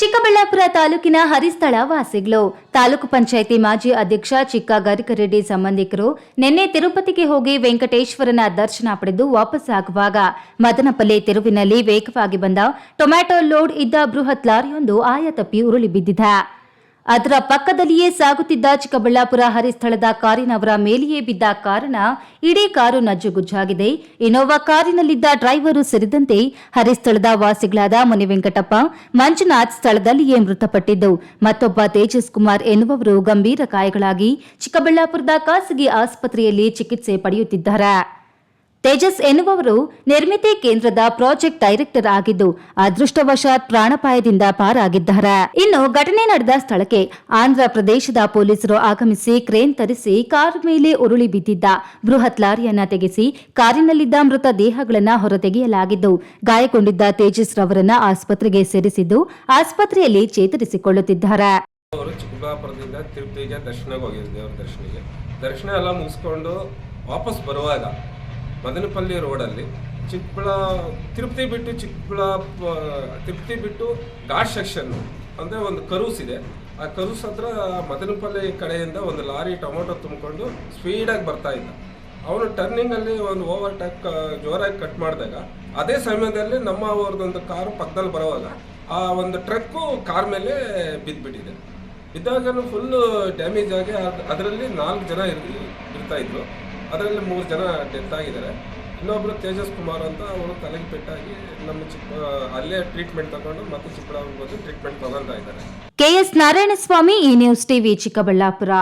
ಚಿಕ್ಕಬಳ್ಳಾಪುರ ತಾಲೂಕಿನ ಹರಿಸ್ಥಳ ವಾಸಿಗಳು ತಾಲೂಕು ಪಂಚಾಯಿತಿ ಮಾಜಿ ಅಧ್ಯಕ್ಷ ಚಿಕ್ಕ ಗರಿಕರೆಡ್ಡಿ ಸಂಬಂಧಿಕರು ನಿನ್ನೆ ತಿರುಪತಿಗೆ ಹೋಗಿ ವೆಂಕಟೇಶ್ವರನ ದರ್ಶನ ಪಡೆದು ವಾಪಸ್ಸಾಗುವಾಗ ಮದನಪಲ್ಲಿ ತಿರುವಿನಲ್ಲಿ ವೇಗವಾಗಿ ಬಂದ ಟೊಮ್ಯಾಟೊ ಲೋಡ್ ಇದ್ದ ಬೃಹತ್ ಲಾರಿಯೊಂದು ಆಯತಪ್ಪಿ ಉರುಳಿ ಬಿದ್ದಿದೆ. ಅದರ ಪಕ್ಕದಲ್ಲಿಯೇ ಸಾಗುತ್ತಿದ್ದ ಚಿಕ್ಕಬಳ್ಳಾಪುರ ಹರಿಸ್ಥಳದ ಕಾರಿನವರ ಮೇಲೆಯೇ ಬಿದ್ದ ಕಾರಣ ಇಡೀ ಕಾರು ನಜ್ಜುಗುಜ್ಜಾಗಿದೆ. ಇನೋವಾ ಕಾರಿನಲ್ಲಿದ್ದ ಡ್ರೈವರು ಸೇರಿದಂತೆ ಹರಿಸ್ಥಳದ ವಾಸಿಗಳಾದ ಮುನಿವೆಂಕಟಪ್ಪ, ಮಂಜುನಾಥ್ ಸ್ಥಳದಲ್ಲಿಯೇ ಮೃತಪಟ್ಟಿದ್ದು. ಮತ್ತೊಬ್ಬ ತೇಜಸ್ ಕುಮಾರ್ ಎನ್ನುವವರು ಗಂಭೀರ ಗಾಯಗಳಾಗಿ ಚಿಕ್ಕಬಳ್ಳಾಪುರದ ಖಾಸಗಿ ಆಸ್ಪತ್ರೆಯಲ್ಲಿ ಚಿಕಿತ್ಸೆ ಪಡೆಯುತ್ತಿದ್ದಾರೆ. ತೇಜಸ್ ಎನ್ನುವವರು ನಿರ್ಮಿತಿ ಕೇಂದ್ರದ ಪ್ರಾಜೆಕ್ಟ್ ಡೈರೆಕ್ಟರ್ ಆಗಿದ್ದು, ಅದೃಷ್ಟವಶಾತ್ ಪ್ರಾಣಪಾಯದಿಂದ ಪಾರಾಗಿದ್ದಾರೆ. ಇನ್ನು ಘಟನೆ ನಡೆದ ಸ್ಥಳಕ್ಕೆ ಆಂಧ್ರ ಪ್ರದೇಶದ ಪೊಲೀಸರು ಆಗಮಿಸಿ ಕ್ರೇನ್ ತರಿಸಿ ಕಾರ್ ಮೇಲೆ ಉರುಳಿ ಬಿದ್ದಿದ್ದ ಬೃಹತ್ ಲಾರಿಯನ್ನ ತೆಗೆಸಿ ಕಾರಿನಲ್ಲಿದ್ದ ಮೃತ ದೇಹಗಳನ್ನು ಹೊರತೆಗೆಯಲಾಗಿದ್ದು, ಗಾಯಗೊಂಡಿದ್ದ ತೇಜಸ್ ರವರನ್ನ ಆಸ್ಪತ್ರೆಗೆ ಸೇರಿಸಿದ್ದು, ಆಸ್ಪತ್ರೆಯಲ್ಲಿ ಚೇತರಿಸಿಕೊಳ್ಳುತ್ತಿದ್ದಾರೆ. ವಾಪಸ್ ಬರುವಾಗ ಮದನಪಲ್ಲಿ ರೋಡಲ್ಲಿ ಚಿಕ್ಕಬಳ್ಳಾ, ತಿರುಪತಿ ಬಿಟ್ಟು ಚಿಕ್ಕಬಳ ತಿರುಪತಿ ಬಿಟ್ಟು ಘಾಟ್ ಸೆಕ್ಷನ್ ಅಂದರೆ ಒಂದು ಕರೂಸ್ ಇದೆ. ಆ ಕರೂಸ್ ಹತ್ರ ಮದನಪಲ್ಲಿ ಕಡೆಯಿಂದ ಒಂದು ಲಾರಿ ಟೊಮೊಟೊ ತುಂಬಿಕೊಂಡು ಸ್ಪೀಡಾಗಿ ಬರ್ತಾ ಇದ್ದ. ಅವನು ಟರ್ನಿಂಗಲ್ಲಿ ಒಂದು ಓವರ್ ಟ್ಯಾಕ್ ಜೋರಾಗಿ ಕಟ್ ಮಾಡಿದಾಗ ಅದೇ ಸಮಯದಲ್ಲಿ ನಮ್ಮ ಅವ್ರದ್ದೊಂದು ಕಾರು ಪಕ್ಕದಲ್ಲಿ ಬರೋವಾಗ ಆ ಒಂದು ಟ್ರಕ್ಕು ಕಾರ್ ಮೇಲೆ ಬಿದ್ದುಬಿಟ್ಟಿದೆ ಬಿದ್ದಾಗಲೂ ಫುಲ್ಲು ಡ್ಯಾಮೇಜ್ ಆಗಿ ಅದರಲ್ಲಿ ನಾಲ್ಕು ಜನ ಇರ್, ಇರ್ತಾ ಇದ್ರು. ಅದರಲ್ಲಿ ಮೂರು ಜನ ಡೆತ್ ಆಗಿದ್ದಾರೆ. ಇನ್ನೊಬ್ರು ತೇಜಸ್ ಕುಮಾರ್ ಅಂತ ಅವರು ತಲೆಗೆ ಪೆಟ್ಟಾಗಿ ನಮ್ಮ ಚಿಕ್ಕ, ಅಲ್ಲೇ ಟ್ರೀಟ್ಮೆಂಟ್ ತಗೊಂಡು ಮತ್ತೆ ಚಿಕ್ಕಬಳ್ಳಾಪುರ ಟ್ರೀಟ್ಮೆಂಟ್ ತಗೊಂತ ಇದ್ದಾರೆ. ಕೆಎಸ್ ನಾರಾಯಣಸ್ವಾಮಿ ಈ ನ್ಯೂಸ್ ಟಿವಿ ಚಿಕ್ಕಬಳ್ಳಾಪುರ.